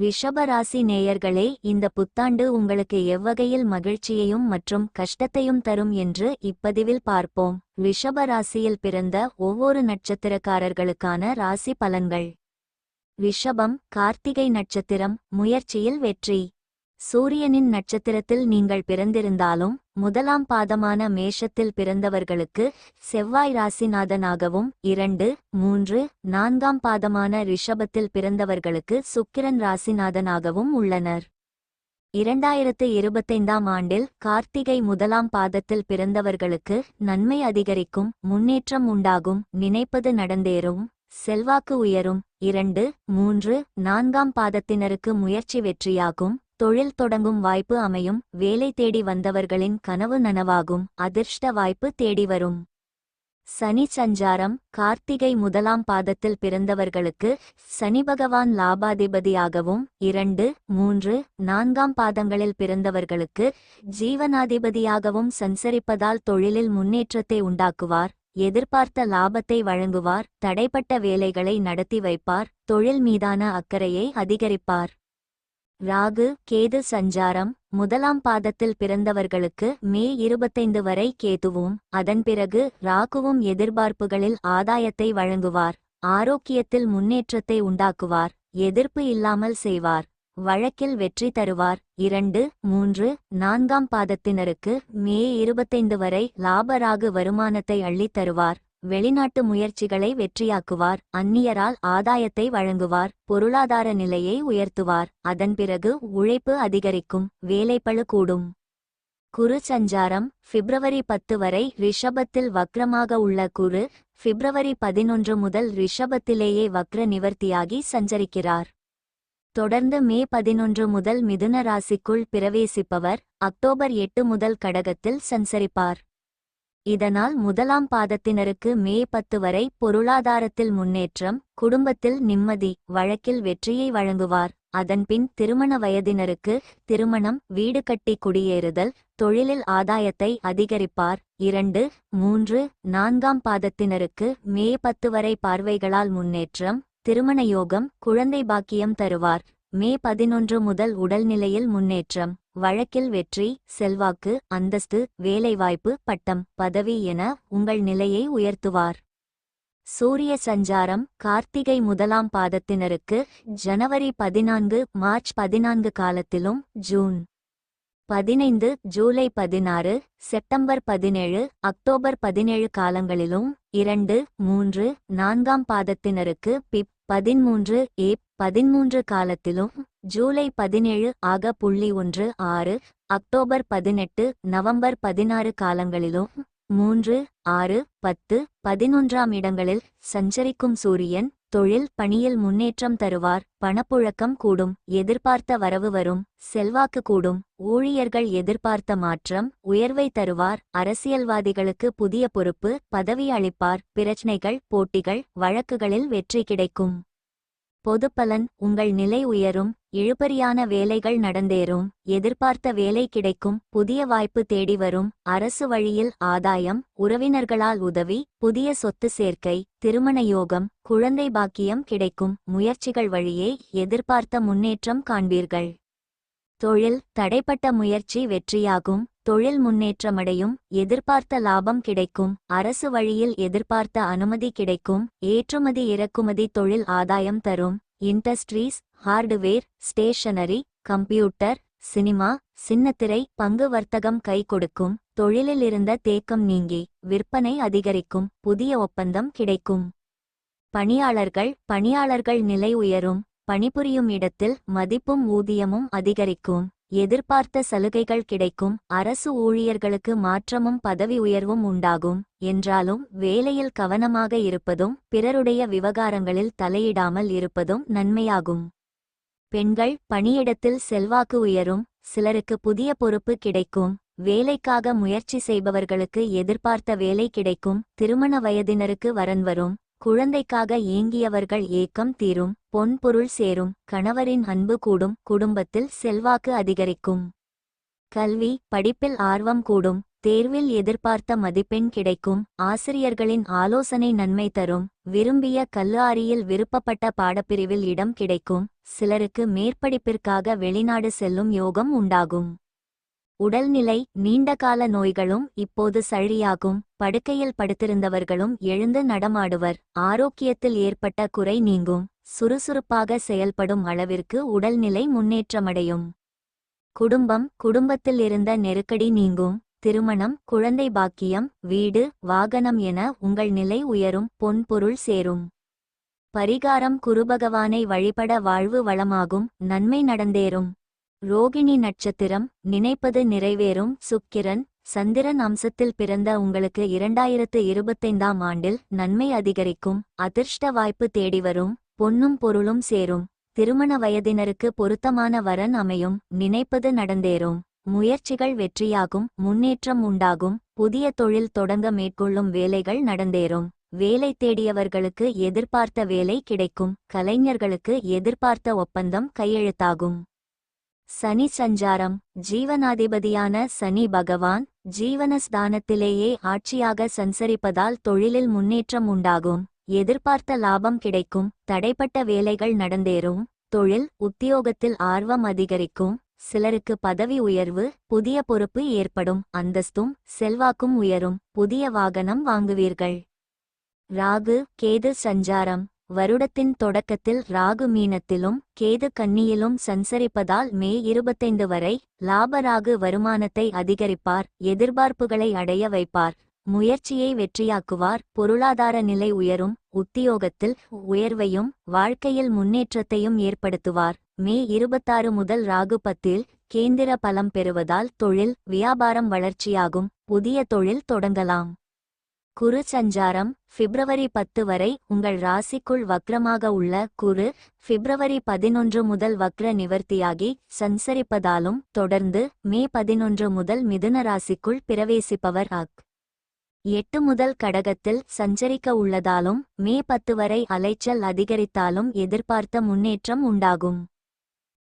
ரிஷபராசி நேயர்களே இந்த புத்தாண்டு உங்களுக்கு எவ்வகையில் மகிழ்ச்சியையும் மற்றும் கஷ்டத்தையும் தரும் என்று இப்பதிவில் பார்ப்போம். ரிஷபராசியில் பிறந்த ஒவ்வொரு நட்சத்திரக்காரர்களுக்கான ராசி பலன்கள். ரிஷபம் கார்த்திகை நட்சத்திரம் முயற்சியில் வெற்றி. சூரியனின் நட்சத்திரத்தில் நீங்கள் பிறந்திருந்தாலும் முதலாம் பாதமான மேஷத்தில் பிறந்தவர்களுக்கு செவ்வாய் ராசிநாதனாகவும் இரண்டு மூன்று நான்காம் பாதமான ரிஷபத்தில் பிறந்தவர்களுக்கு சுக்கிரன் ராசிநாதனாகவும் உள்ளனர். இரண்டாயிரத்து இருபத்தைந்தாம் ஆண்டில் கார்த்திகை முதலாம் பாதத்தில் பிறந்தவர்களுக்கு நன்மை அதிகரிக்கும் முன்னேற்றம் உண்டாகும் நினைப்பது நடந்தேறும் செல்வாக்கு உயரும் இரண்டு மூன்று நான்காம் பாதத்தினருக்கு முயற்சி வெற்றியாகும் தொழில் தொடங்கும் வாய்ப்பு அமையும் வேலை தேடி வந்தவர்களின் கனவு நனவாகும் அதிர்ஷ்ட வாய்ப்பு தேடி வரும். சனி சஞ்சாரம் கார்த்திகை முதலாம் பாதத்தில் பிறந்தவர்களுக்கு சனி பகவான் லாபாதிபதியாகவும் இரண்டு மூன்று நான்காம் பாதங்களில் பிறந்தவர்களுக்கு ஜீவனாதிபதியாகவும் சஞ்சரிப்பதால் தொழிலில் முன்னேற்றத்தை உண்டாக்குவார் எதிர்பார்த்த லாபத்தை வழங்குவார் தடைப்பட்ட வேலைகளை நடத்தி வைப்பார் தொழில் மீதான அக்கறையை அதிகரிப்பார். ராகு கேது சஞ்சாரம் முதலாம் பாதத்தில் பிறந்தவர்களுக்கு மே இருபத்தைந்து வரை கேதுவும் அதன் பிறகு ராகுவும் எதிர்பார்ப்புகளில் ஆதாயத்தை வழங்குவார் ஆரோக்கியத்தில் முன்னேற்றத்தை உண்டாக்குவார் எதிர்ப்பு இல்லாமல் செய்வார் வழக்கில் வெற்றி தருவார். இரண்டு மூன்று நான்காம் பாதத்தினருக்கு மே இருபத்தைந்து வரை லாபராகு வருமானத்தை அள்ளித் தருவார் வெளிநாட்டு முயற்சிகளை வெற்றியாக்குவார் அந்நியரால் ஆதாயத்தை வழங்குவார் பொருளாதார நிலையை உயர்த்துவார் அதன் பிறகு உழைப்பு அதிகரிக்கும் வேலைப்பழு கூடும். குரு சஞ்சாரம் பிப்ரவரி பத்து வரை ரிஷபத்தில் வக்ரமாக உள்ள குரு பிப்ரவரி பதினொன்று முதல் ரிஷபத்திலேயே வக்ர நிவர்த்தியாகி சஞ்சரிக்கிறார். தொடர்ந்து மே பதினொன்று முதல் மிதுன ராசிக்குள் பிரவேசிப்பவர் அக்டோபர் எட்டு முதல் கடகத்தில் சஞ்சரிப்பார். இதனால் முதலாம் பாதத்தினருக்கு மே பத்து வரை பொருளாதாரத்தில் முன்னேற்றம் குடும்பத்தில் நிம்மதி வழக்கில் வெற்றியை வழங்குவார். அதன்பின் திருமண வயதினருக்கு திருமணம் வீடு கட்டி குடியேறுதல் தொழிலில் ஆதாயத்தை அதிகரிப்பார். இரண்டு மூன்று நான்காம் பாதத்தினருக்கு மே பத்து வரை பார்வைகளால் முன்னேற்றம் திருமண யோகம் குழந்தை பாக்கியம் தருவார். மே பதினொன்று முதல் உடல்நிலையில் முன்னேற்றம் வழக்கில் வெற்றி செல்வாக்கு அந்தஸ்து வேலைவாய்ப்பு பட்டம் பதவி என உங்கள் நிலையை உயர்த்துவார். சூரிய சஞ்சாரம் கார்த்திகை முதலாம் பாதத்தினருக்கு ஜனவரி பதினான்கு மார்ச் பதினான்கு காலத்திலும் ஜூன் பதினைந்து ஜூலை பதினாறு செப்டம்பர் பதினேழு அக்டோபர் பதினேழு காலங்களிலும் இரண்டு மூன்று நான்காம் பாதத்தினருக்கு பிப் பதிமூன்று ஏப் பதிமூன்று காலத்திலும் ஜூலை பதினேழு ஆக புள்ளி ஒன்று ஆறு அக்டோபர் பதினெட்டு நவம்பர் பதினாறு காலங்களிலும் மூன்று ஆறு பத்து பதினொன்றாம் இடங்களில் சஞ்சரிக்கும் சூரியன் தொழில் பணியில் முன்னேற்றம் தருவார் பணப்புழக்கம் கூடும் எதிர்பார்த்த வரவு வரும் செல்வாக்கு கூடும் ஊழியர்கள் எதிர்பார்த்த மாற்றம் உயர்வை தருவார் அரசியல்வாதிகளுக்கு புதிய பொறுப்பு பதவி அளிப்பார் பிரச்சினைகள் போட்டிகள் வழக்குகளில் வெற்றி கிடைக்கும். பொதுப்பலன் உங்கள் நிலை உயரும் இழுபறியான வேலைகள் நடந்தேறும் எதிர்பார்த்த வேலை கிடைக்கும் புதிய வாய்ப்பு தேடி வரும் அரசு வழியில் ஆதாயம் உறவினர்களால் உதவி புதிய சொத்து சேர்க்கை திருமண யோகம் குழந்தை பாக்கியம் கிடைக்கும் முயற்சிகள் வழியே எதிர்பார்த்த முன்னேற்றம் காண்பீர்கள். தொழில் தடைப்பட்ட முயற்சி வெற்றியாகும் தொழில் முன்னேற்றமடையும் எதிர்பார்த்த லாபம் கிடைக்கும் அரசு வழியில் எதிர்பார்த்த அனுமதி கிடைக்கும் ஏற்றுமதி இறக்குமதி தொழில் ஆதாயம் தரும் industries hardware stationery computer cinema சின்னத்திரை பங்கு வர்த்தகம் கை கொடுக்கும் தொழிலில் இருந்த தேக்கம் நீங்கி விற்பனை அதிகரிக்கும் புதிய ஒப்பந்தம் கிடைக்கும். பணியாளர்கள் பணியாளர்கள் நிலை உயரும் பணிபுரியும் இடத்தில் மதிப்பும் ஊதியமும் அதிகரிக்கும். எதிர்பார்த்த சலுகைகள் கிடைக்கும். அரசு ஊழியர்களுக்கு மாற்றமும் பதவி உயர்வும் உண்டாகும். என்றாலும் வேலையில் கவனமாக இருப்பதும் பிறருடைய விவகாரங்களில் தலையிடாமல் இருப்பதும் நன்மையாகும். பெண்கள் பணியிடத்தில் செல்வாக்கு உயரும். சிலருக்கு புதிய பொறுப்பு கிடைக்கும். வேலைக்காக முயற்சி செய்பவர்களுக்கு எதிர்பார்த்த வேலை கிடைக்கும். திருமண வயதினருக்கு வரன் வரும். குழந்தைக்காக ஏங்கியவர்கள் ஏக்கம் தீரும் பொன்பொருள் சேரும் கணவரின் அன்பு கூடும் குடும்பத்தில் செல்வாக்கு அதிகரிக்கும். கல்வி படிப்பில் ஆர்வம் கூடும் தேர்வில் எதிர்பார்த்த மதிப்பெண் கிடைக்கும் ஆசிரியர்களின் ஆலோசனை நன்மை தரும் விரும்பிய கல்லாரியில் விருப்பப்பட்ட பாடப்பிரிவில் இடம் கிடைக்கும் சிலருக்கு மேற்படிப்பிற்காக வெளிநாடு செல்லும் யோகம் உண்டாகும். உடல்நிலை நீண்டகால நோய்களும் இப்போது சழியாகும். படுக்கையில் படுத்திருந்தவர்களும் எழுந்து நடமாடுவர். ஆரோக்கியத்தில் ஏற்பட்ட குறை நீங்கும். சுறுசுறுப்பாக செயல்படும் அளவிற்கு உடல்நிலை முன்னேற்றமடையும். குடும்பம் குடும்பத்தில் இருந்த நெருக்கடி நீங்கும். திருமணம் குழந்தை பாக்கியம் வீடு வாகனம் என உங்கள் நிலை உயரும். பொன்பொருள் சேரும். பரிகாரம் குருபகவானை வழிபட வாழ்வு வளமாகும். நன்மை நடந்தேறும். ரோகிணி நட்சத்திரம் நினைப்பது நிறைவேறும். சுக்கிரன் சந்திரன் அம்சத்தில் பிறந்த உங்களுக்கு இரண்டாயிரத்து இருபத்தைந்தாம் ஆண்டில் நன்மை அதிகரிக்கும். அதிர்ஷ்ட வாய்ப்பு தேடி வரும் பொன்னும் பொருளும் சேரும். திருமண வயதினருக்கு பொருத்தமான வரன் அமையும் நினைப்பது நடந்தேறும். முயற்சிகள் வெற்றியாகும் முன்னேற்றம் உண்டாகும். புதிய தொழில் தொடங்க மேற்கொள்ளும் வேலைகள் நடந்தேறும். வேலை தேடியவர்களுக்கு எதிர்பார்த்த வேலை கிடைக்கும். கலைஞர்களுக்கு எதிர்பார்த்த ஒப்பந்தம் கையெழுத்தாகும். சனி சஞ்சாரம். ஜீவனாதிபதியான சனி பகவான் ஜீவனஸ்தானத்திலேயே ஆட்சியாக சஞ்சரிப்பதால் தொழிலில் முன்னேற்றம் உண்டாகும். எதிர்பார்த்த லாபம் கிடைக்கும். தடைப்பட்ட வேலைகள் நடந்தேறும். தொழில் உத்தியோகத்தில் ஆர்வம் அதிகரிக்கும். சிலருக்கு பதவி உயர்வு புதிய பொறுப்பு ஏற்படும். அந்தஸ்தும் செல்வாக்கும் உயரும். புதிய வாகனம் வாங்குவீர்கள். ராகு கேது சஞ்சாரம். வருடத்தின் தொடக்கத்தில் ராகு மீனத்திலும் கேது கன்னியிலும் சஞ்சரிப்பதால் மே இருபத்தைந்து வரை லாபராகு வருமானத்தை அதிகரிப்பார் எதிர்பார்ப்புகளை அடைய வைப்பார் முயற்சியை வெற்றியாக்குவார் பொருளாதார நிலை உயரும் உத்தியோகத்தில் உயர்வையும் வாழ்க்கையில் முன்னேற்றத்தையும் ஏற்படுத்துவார். மே இருபத்தாறு முதல் ராகு பத்தில் கேந்திர பலம் பெறுவதால் தொழில் வியாபாரம் வளர்ச்சியாகும் புதிய தொழில் தொடங்கலாம். குரு சஞ்சாரம் பிப்ரவரி பத்து வரை உங்கள் ராசிக்குள் வக்ரமாக உள்ள குரு பிப்ரவரி பதினொன்று முதல் வக்ர நிவர்த்தியாகி சஞ்சரிப்பதாலும் தொடர்ந்து மே பதினொன்று முதல் மிதுன ராசிக்குள் பிரவேசிப்பவர் அக் எட்டு முதல் கடகத்தில் சஞ்சரிக்க உள்ளதாலும் மே பத்து வரை அலைச்சல் அதிகரித்தாலும் எதிர்பார்த்த முன்னேற்றம் உண்டாகும்.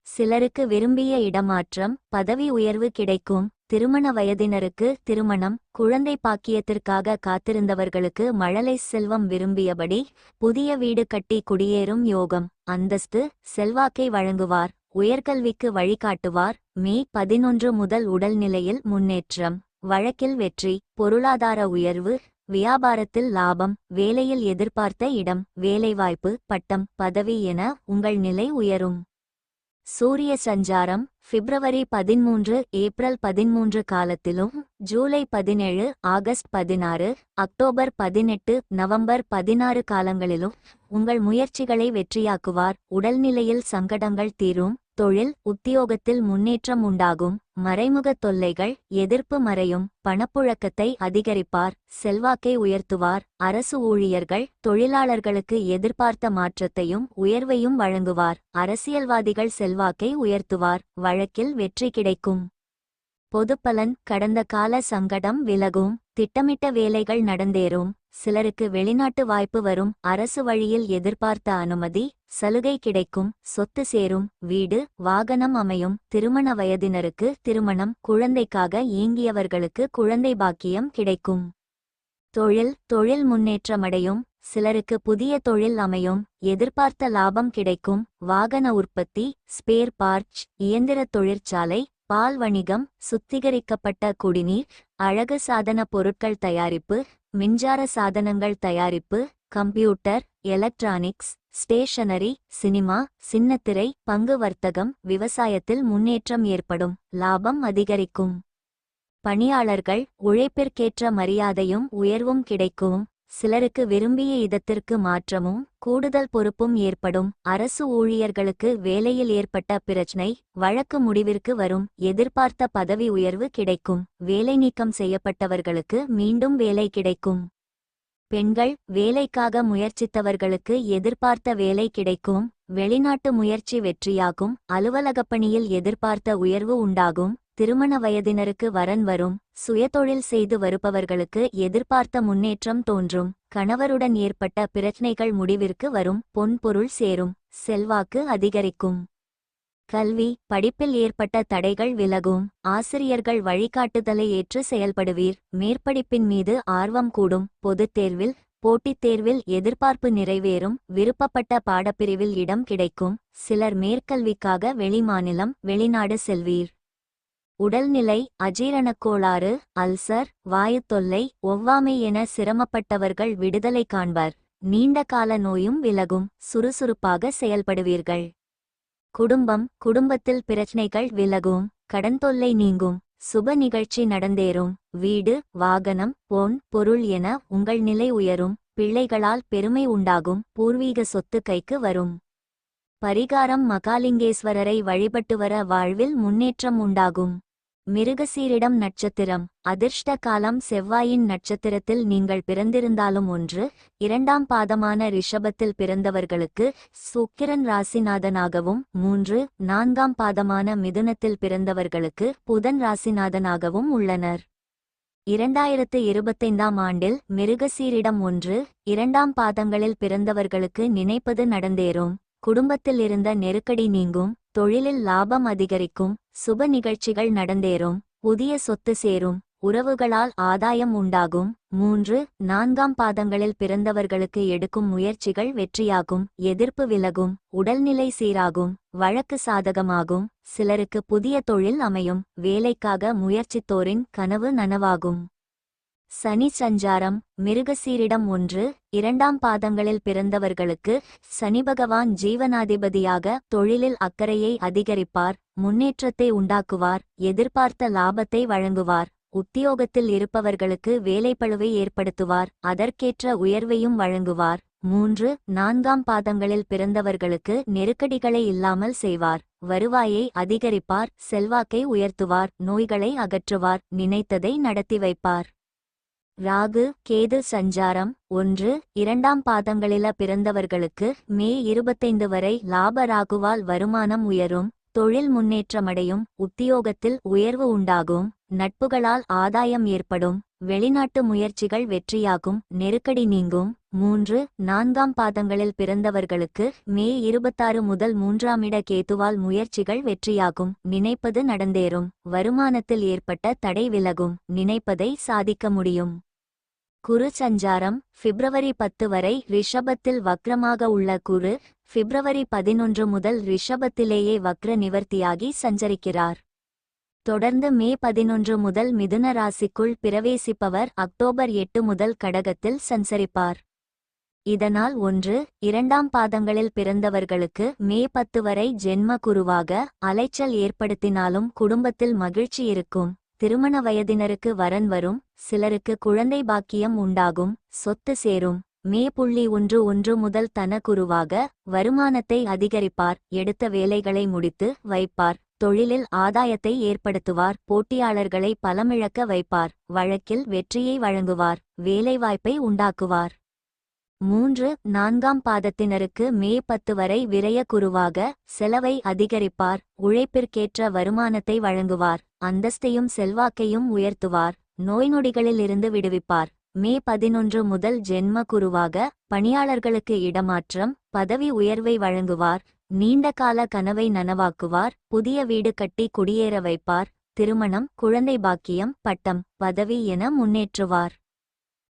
சிலருக்கு விரும்பிய இடமாற்றம் பதவி உயர்வு கிடைக்கும். திருமண வயதினருக்கு திருமணம் குழந்தை பாக்கியத்திற்காக காத்திருந்தவர்களுக்கு மழலை செல்வம் விரும்பியபடி புதிய வீடு கட்டி குடியேறும் யோகம். அந்தஸ்து செல்வாக்கை வழங்குவார் உயர்கல்விக்கு வழிகாட்டுவார் மே பதினொன்று முதல் உடல்நிலையில் முன்னேற்றம் வழக்கில் வெற்றி பொருளாதார உயர்வு வியாபாரத்தில் லாபம் வேலையில் எதிர்பார்த்த இடம் வேலைவாய்ப்பு பட்டம் பதவி என உங்கள் நிலை உயரும். சூரிய சஞ்சாரம் பிப்ரவரி பதிமூன்று ஏப்ரல் பதிமூன்று காலத்திலும் ஜூலை பதினேழு ஆகஸ்ட் பதினாறு அக்டோபர் பதினெட்டு நவம்பர் பதினாறு காலங்களிலும் உங்கள் முயற்சிகளை வெற்றியாக்குவார். உடல்நிலையில் சங்கடங்கள் தீரும். தொழில் உத்தியோகத்தில் முன்னேற்றம் உண்டாகும். மறைமுக தொல்லைகள் எதிர்ப்பு மறையும் பணப்புழக்கத்தை அதிகரிப்பார் செல்வாக்கை உயர்த்துவார். அரசு ஊழியர்கள் தொழிலாளர்களுக்கு எதிர்பார்த்த மாற்றத்தையும் உயர்வையும் வழங்குவார். அரசியல்வாதிகள் செல்வாக்கை உயர்த்துவார். வழக்கில் வெற்றி கிடைக்கும். பொதுப்பலன் கடந்த கால சங்கடம் விலகும். திட்டமிட்ட வேலைகள் நடந்தேறும். சிலருக்கு வெளிநாட்டு வாய்ப்பு வரும். அரசு வழியில் எதிர்பார்த்த அனுமதி சலுகை கிடைக்கும் சொத்து சேரும் வீடு வாகனம் அமையும் திருமண வயதினருக்கு திருமணம் குழந்தைக்காக ஏங்கியவர்களுக்கு குழந்தை பாக்கியம் கிடைக்கும். தொழில் தொழில் முன்னேற்றமடையும் சிலருக்கு புதிய தொழில் அமையும் எதிர்பார்த்த லாபம் கிடைக்கும் வாகன உற்பத்தி ஸ்பேர் பார்ட்ஸ் இயந்திர தொழிற்சாலை பால் வணிகம் சுத்திகரிக்கப்பட்ட குடிநீர் அழகு சாதன பொருட்கள் தயாரிப்பு மின்சார சாதனங்கள் தயாரிப்பு கம்ப்யூட்டர் எலக்ட்ரானிக்ஸ் ஸ்டேஷனரி சினிமா சின்னத்திரை பங்கு வர்த்தகம் விவசாயத்தில் முன்னேற்றம் ஏற்படும் லாபம் அதிகரிக்கும். பணியாளர்கள் உழைப்பிற்கேற்ற மரியாதையும் உயர்வும் கிடைக்கும். சிலருக்கு விரும்பிய இதத்திற்கு மாற்றமும் கூடுதல் பொறுப்பும் ஏற்படும். அரசு ஊழியர்களுக்கு வேலையில் ஏற்பட்ட பிரச்சினை வழக்கு முடிவிற்கு வரும். எதிர்பார்த்த பதவி உயர்வு கிடைக்கும். வேலை நீக்கம் செய்யப்பட்டவர்களுக்கு மீண்டும் வேலை கிடைக்கும். பெண்கள் வேலைக்காக முயற்சித்தவர்களுக்கு எதிர்பார்த்த வேலை கிடைக்கும் வெளிநாட்டு முயற்சி வெற்றியாகும் அலுவலகப் பணியில் எதிர்பார்த்த உயர்வு உண்டாகும் திருமண வயதினருக்கு வரன் வரும் சுயதொழில் செய்து வருபவர்களுக்கு எதிர்பார்த்த முன்னேற்றம் தோன்றும் கணவருடன் ஏற்பட்ட பிரச்சனைகள் முடிவிற்கு வரும் பொன்பொருள் சேரும் செல்வாக்கு அதிகரிக்கும். கல்வி படிப்பில் ஏற்பட்ட தடைகள் விலகும். ஆசிரியர்கள் வழிகாட்டுதலை ஏற்று செயல்படுவீர். மேற்படிப்பின் மீது ஆர்வம் கூடும். பொதுத் தேர்வில் போட்டித் தேர்வில் எதிர்பார்ப்பு நிறைவேறும். விருப்பப்பட்ட பாடப்பிரிவில் இடம் கிடைக்கும். சிலர் மேற்கல்விக்காக வெளிமாநிலம் வெளிநாடு செல்வீர். உடல்நிலை அஜீரணக் கோளாறு அல்சர் வாயுத்தொல்லை ஒவ்வாமை என சிரமப்பட்டவர்கள் விடுதலை காண்பர். நீண்ட கால நோயும் விலகும். சுறுசுறுப்பாக செயல்படுவீர்கள். குடும்பம் குடும்பத்தில் பிரச்சனைகள் விலகும் கடன் தொல்லை நீங்கும் சுப நிகழ்ச்சி நடந்தேறும் வீடு வாகனம் பொன் பொருள் என உங்கள் நிலை உயரும் பிள்ளைகளால் பெருமை உண்டாகும் பூர்வீக சொத்து கைக்கு வரும். பரிகாரம் மகாலிங்கேஸ்வரரை வழிபட்டு வர வாழ்வில் முன்னேற்றம் உண்டாகும். மிருகசீரிடம் நட்சத்திரம் அதிர்ஷ்ட காலம் செவ்வாயின் நட்சத்திரத்தில் நீங்கள் பிறந்திருந்தாலும் ஒன்று இரண்டாம் பாதமான ரிஷபத்தில் பிறந்தவர்களுக்கு சுக்கிரன் ராசிநாதனாகவும் மூன்று நான்காம் பாதமான மிதுனத்தில் பிறந்தவர்களுக்கு புதன் ராசிநாதனாகவும் உள்ளனர். இரண்டாயிரத்து இருபத்தைந்தாம் ஆண்டில் மிருகசீரிடம் ஒன்று இரண்டாம் பாதங்களில் பிறந்தவர்களுக்கு நினைப்பது நடந்தேறும். குடும்பத்தில் இருந்த நெருக்கடி நீங்கும் தொழிலில் லாபம் அதிகரிக்கும் சுப நிகழ்ச்சிகள் நடந்தேறும் புதிய சொத்து சேரும் உறவுகளால் ஆதாயம் உண்டாகும். மூன்று நான்காம் பாதங்களில் பிறந்தவர்களுக்கு எடுக்கும் முயற்சிகள் வெற்றியாகும் எதிர்ப்பு விலகும் உடல்நிலை சீராகும் வழக்கு சாதகமாகும் சிலருக்கு புதிய தொழில் அமையும் வேலைக்காக முயற்சித்தோரின் கனவு நனவாகும். சனி சஞ்சாரம் மிருகசீரிடம் ஒன்று இரண்டாம் பாதங்களில் பிறந்தவர்களுக்கு சனி பகவான் ஜீவனாதிபதியாக தொழிலில் அக்கறையை அதிகரிப்பார். முன்னேற்றத்தை உண்டாக்குவார் எதிர்பார்த்த லாபத்தை வழங்குவார் உத்தியோகத்தில் இருப்பவர்களுக்கு வேலைப்பழுவை ஏற்படுத்துவார் அதற்கேற்ற உயர்வையும் வழங்குவார். மூன்று நான்காம் பாதங்களில் பிறந்தவர்களுக்கு நெருக்கடிகளை இல்லாமல் செய்வார் வருவாயை அதிகரிப்பார் செல்வாக்கை உயர்த்துவார் நோய்களை அகற்றுவார் நினைத்ததை நடத்தி வைப்பார். ராகு கேது சஞ்சாரம். ஒன்று இரண்டாம் பாதங்களில பிறந்தவர்களுக்கு மே இருபத்தைந்து வரை லாப ராகுவால் வருமானம் உயரும் தொழில் முன்னேற்றமடையும் உத்தியோகத்தில் உயர்வு உண்டாகும் நட்புகளால் ஆதாயம் ஏற்படும் வெளிநாட்டு முயற்சிகள் வெற்றியாகும் நெருக்கடி நீங்கும். மூன்று நான்காம் பாதங்களில் பிறந்தவர்களுக்கு மே இருபத்தாறு முதல் மூன்றாம் இட கேதுவால் முயற்சிகள் வெற்றியாகும். நினைப்பது நடந்தேறும் வருமானத்தில் ஏற்பட்ட தடை விலகும் நினைப்பதை சாதிக்க முடியும். குரு சஞ்சாரம் பிப்ரவரி பத்து வரை ரிஷபத்தில் வக்ரமாக உள்ள குரு பிப்ரவரி பதினொன்று முதல் ரிஷபத்திலேயே வக்ர நிவர்த்தியாகி சஞ்சரிக்கிறார். தொடர்ந்து மே பதினொன்று முதல் மிதுன ராசிக்குள் பிரவேசிப்பவர் அக்டோபர் எட்டு முதல் கடகத்தில் சஞ்சரிப்பார். இதனால் ஒன்று இரண்டாம் பாதங்களில் பிறந்தவர்களுக்கு மே பத்து வரை ஜென்ம குருவாக அலைச்சல் ஏற்படுத்தினாலும் குடும்பத்தில் மகிழ்ச்சி இருக்கும். திருமண வயதினருக்கு வரன் வரும் சிலருக்கு குழந்தை பாக்கியம் உண்டாகும் சொத்து சேரும். மே புள்ளி ஒன்று ஒன்று முதல் தனக்குருவாக வருமானத்தை அதிகரிப்பார் எடுத்த வேலைகளை முடித்து வைப்பார் தொழிலில் ஆதாயத்தை ஏற்படுத்துவார் போட்டியாளர்களை பலமிழக்க வைப்பார் வழக்கில் வெற்றியை வழங்குவார் வேலைவாய்ப்பை உண்டாக்குவார். மூன்று நான்காம் பாதத்தினருக்கு மே பத்து வரை விரய குருவாக செலவை அதிகரிப்பார் உழைப்பிற்கேற்ற வருமானத்தை வழங்குவார் அந்தஸ்தையும் செல்வாக்கையும் உயர்த்துவார் நோய் நொடிகளில் இருந்து விடுவிப்பார். மே பதினொன்று முதல் ஜென்ம குருவாக பணியாளர்களுக்கு இடமாற்றம் பதவி உயர்வை வழங்குவார் நீண்ட கால கனவை நனவாக்குவார் புதிய வீடு கட்டி குடியேற வைப்பார் திருமணம் குழந்தை பாக்கியம் பட்டம் பதவி என முன்னேற்றுவார்.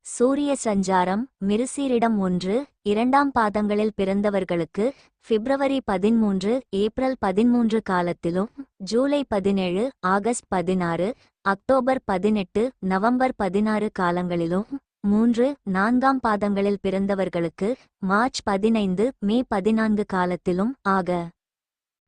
சூரிய சஞ்சாரம் மிருசீரிடம் ஒன்று இரண்டாம் பாதங்களில் பிறந்தவர்களுக்கு பிப்ரவரி பதிமூன்று ஏப்ரல் பதிமூன்று காலத்திலும் ஜூலை பதினேழு ஆகஸ்ட் பதினாறு அக்டோபர் பதினெட்டு நவம்பர் பதினாறு காலங்களிலும் மூன்று நான்காம் பாதங்களில் பிறந்தவர்களுக்கு மார்ச் பதினைந்து மே பதினான்கு காலத்திலும் ஆக.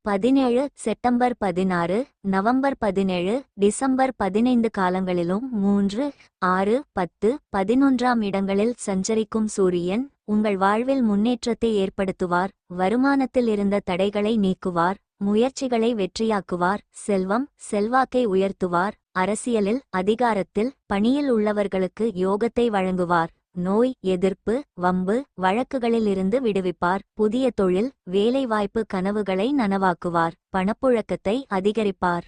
பதினேழு செப்டம்பர் பதினாறு நவம்பர் பதினேழு டிசம்பர் பதினைந்து காலங்களிலும் மூன்று ஆறு பத்து பதினொன்றாம் இடங்களில் சஞ்சரிக்கும் சூரியன் உங்கள் வாழ்வில் முன்னேற்றத்தை ஏற்படுத்துவார் வருமானத்தில் இருந்த தடைகளை நீக்குவார் முயற்சிகளை வெற்றியாக்குவார் செல்வம் செல்வாக்கை உயர்த்துவார் அரசியலில் அதிகாரத்தில் பணியில் உள்ளவர்களுக்கு யோகத்தை வழங்குவார். நோய் எதிர்ப்பு வம்பு வழக்குகளிலிருந்து விடுவிப்பார். புதிய தொழில் வேலைவாய்ப்பு கனவுகளை நனவாக்குவார். பணப்புழக்கத்தை அதிகரிப்பார்.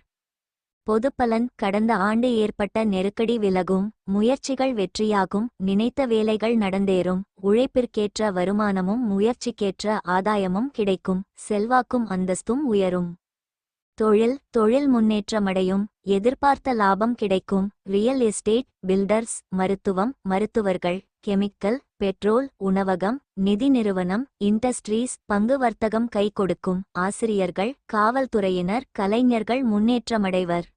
பொதுப்பலன் கடந்த ஆண்டு ஏற்பட்ட நெருக்கடி விலகும். முயற்சிகள் வெற்றியாகும். நினைத்த வேலைகள் நடந்தேறும். உழைப்பிற்கேற்ற வருமானமும் முயற்சிக்கேற்ற ஆதாயமும் கிடைக்கும். செல்வாக்கும் அந்தஸ்தும் உயரும். தொழில் தொழில் முன்னேற்றமடையும். எதிர்பார்த்த லாபம் கிடைக்கும். ரியல் எஸ்டேட் பில்டர்ஸ் மருத்துவம் மருத்துவர்கள். கெமிக்கல் பெட்ரோல் உணவகம் நிதி நிறுவனம் இண்டஸ்ட்ரீஸ் பங்கு வர்த்தகம் கை கொடுக்கும் ஆசிரியர்கள் காவல்துறையினர் கலைஞர்கள் முன்னேற்றமடைவர்.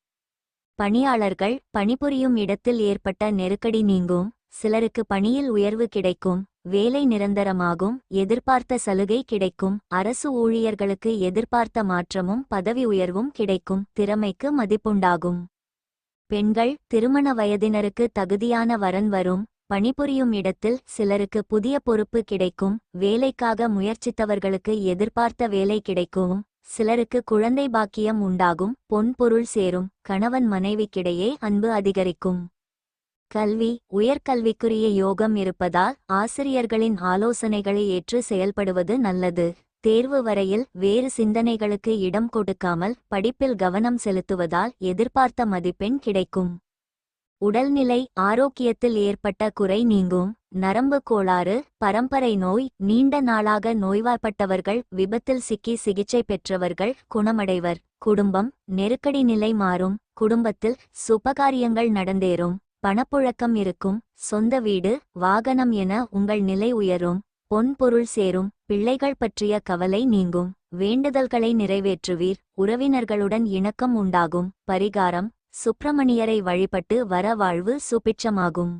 பணியாளர்கள் பணிபுரியும் இடத்தில் ஏற்பட்ட நெருக்கடி நீங்கும் சிலருக்கு பணியில் உயர்வு கிடைக்கும் வேலை நிரந்தரமாகும் எதிர்பார்த்த சலுகை கிடைக்கும் அரசு ஊழியர்களுக்கு எதிர்பார்த்த மாற்றமும் பதவி உயர்வும் கிடைக்கும் திறமைக்கு மதிப்புண்டாகும். பெண்கள் திருமண வயதினருக்கு தகுதியான வரன் வரும் பணிபுரியும் இடத்தில் சிலருக்கு புதிய பொறுப்பு கிடைக்கும் வேலைக்காக முயற்சித்தவர்களுக்கு எதிர்பார்த்த வேலை கிடைக்கும் சிலருக்கு குழந்தை பாக்கியம் உண்டாகும் பொன் பொருள் சேரும் கணவன் மனைவிக்கிடையே அன்பு அதிகரிக்கும். கல்வி உயர்கல்விக்குரிய யோகம் இருப்பதால் ஆசிரியர்களின் ஆலோசனைகளை ஏற்று செயல்படுவது நல்லது. தேர்வு வரையில் வேறு சிந்தனைகளுக்கு இடம் கொடுக்காமல் படிப்பில் கவனம் செலுத்துவதால் எதிர்பார்த்த மதிப்பெண் கிடைக்கும். உடல்நிலை ஆரோக்கியத்தில் ஏற்பட்ட குறை நீங்கும். நரம்பு கோளாறு பரம்பரை நோய் நீண்ட நாளாக நோய்வாய்ப்பட்டவர்கள் விபத்தில் சிக்கி சிகிச்சை பெற்றவர்கள் குணமடைவர். குடும்பம் நெருக்கடி நிலை மாறும். குடும்பத்தில் சுபகாரியங்கள் நடந்தேறும். பணப்புழக்கம் இருக்கும். சொந்த வீடு வாகனம் என உங்கள் நிலை உயரும். பொன் பொருள் சேரும். பிள்ளைகள் பற்றிய கவலை நீங்கும். வேண்டுதல்களை நிறைவேற்றுவீர். உறவினர்களுடன் இணக்கம் உண்டாகும். பரிகாரம் சுப்பிரமணியரை வழிபட்டு வர வாழ்வு சுபிட்சமாகும்.